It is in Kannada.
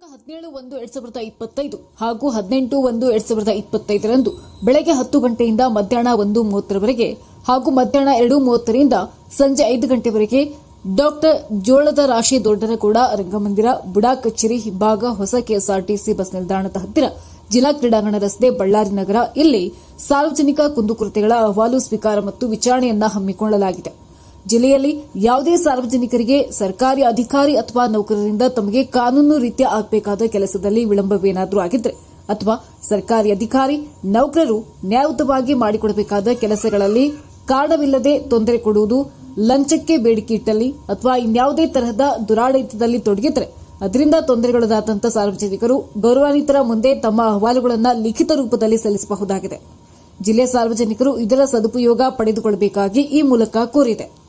ದಿನಾಂಕ ಹದಿನೇಳು ಒಂದು ಎರಡ್ ಸಾವಿರದ ಇಪ್ಪತ್ತೈದು ಹಾಗೂ ಹದಿನೆಂಟು ಒಂದು ಎರಡ್ ಸಾವಿರದ ಇಪ್ಪತ್ತೈದರಂದು ಬೆಳಗ್ಗೆ ಹತ್ತು ಗಂಟೆಯಿಂದ ಮಧ್ಯಾಹ್ನ ಒಂದು ಮೂವತ್ತರವರೆಗೆ ಹಾಗೂ ಮಧ್ಯಾಹ್ನ ಎರಡು ಮೂವತ್ತರಿಂದ ಸಂಜೆ ಐದು ಗಂಟೆವರೆಗೆ ಡಾಕ್ಟರ್ ಜೋಳದ ರಾಶಿ ದೊಡ್ಡನಗೌಡ ರಂಗಮಂದಿರ ಬುಡಾ ಕಚೇರಿ ಹಿಂಭಾಗ ಹೊಸ ಕೆಎಸ್ಆರ್ಟಿಸಿ ಬಸ್ ನಿಲ್ದಾಣದ ಹತ್ತಿರ ಜಿಲ್ಲಾ ಕ್ರೀಡಾಂಗಣ ರಸ್ತೆ ಬಳ್ಳಾರಿ ನಗರ. ಇಲ್ಲಿ ಸಾರ್ವಜನಿಕ ಕುಂದುಕೊರತೆಗಳ ಅಹವಾಲು ಸ್ವೀಕಾರ ಮತ್ತು ವಿಚಾರಣೆಯನ್ನ ಹಮ್ಮಿಕೊಳ್ಳಲಾಗಿದೆ. ಜಿಲ್ಲೆಯಲ್ಲಿ ಯಾವುದೇ ಸಾರ್ವಜನಿಕರಿಗೆ ಸರ್ಕಾರಿ ಅಧಿಕಾರಿ ಅಥವಾ ನೌಕರರಿಂದ ತಮಗೆ ಕಾನೂನು ರೀತಿಯ ಆಗಬೇಕಾದ ಕೆಲಸದಲ್ಲಿ ವಿಳಂಬವೇನಾದರೂ ಆಗಿದ್ರೆ ಅಥವಾ ಸರ್ಕಾರಿ ಅಧಿಕಾರಿ, ನೌಕರರು ನ್ಯಾಯಯುತವಾಗಿ ಮಾಡಿಕೊಡಬೇಕಾದ ಕೆಲಸಗಳಲ್ಲಿ ಕಾರಣವಿಲ್ಲದೆ ತೊಂದರೆ ಕೊಡುವುದು, ಲಂಚಕ್ಕೆ ಬೇಡಿಕೆ ಇಟ್ಟಲ್ಲಿ ಅಥವಾ ಇನ್ಯಾವುದೇ ತರಹದ ದುರಾಡಳಿತದಲ್ಲಿ ತೊಡಗಿದ್ರೆ ಅದರಿಂದ ತೊಂದರೆಗೊಳಗಾದಂಥ ಸಾರ್ವಜನಿಕರು ಗೌರವಾನ್ವಿತರ ಮುಂದೆ ತಮ್ಮ ಅಹವಾಲುಗಳನ್ನು ಲಿಖಿತ ರೂಪದಲ್ಲಿ ಸಲ್ಲಿಸಬಹುದಾಗಿದೆ. ಜಿಲ್ಲೆಯ ಸಾರ್ವಜನಿಕರು ಇದರ ಸದುಪಯೋಗ ಪಡೆದುಕೊಳ್ಳಬೇಕಾಗಿ ಈ ಮೂಲಕ ಕೋರಿದೆ.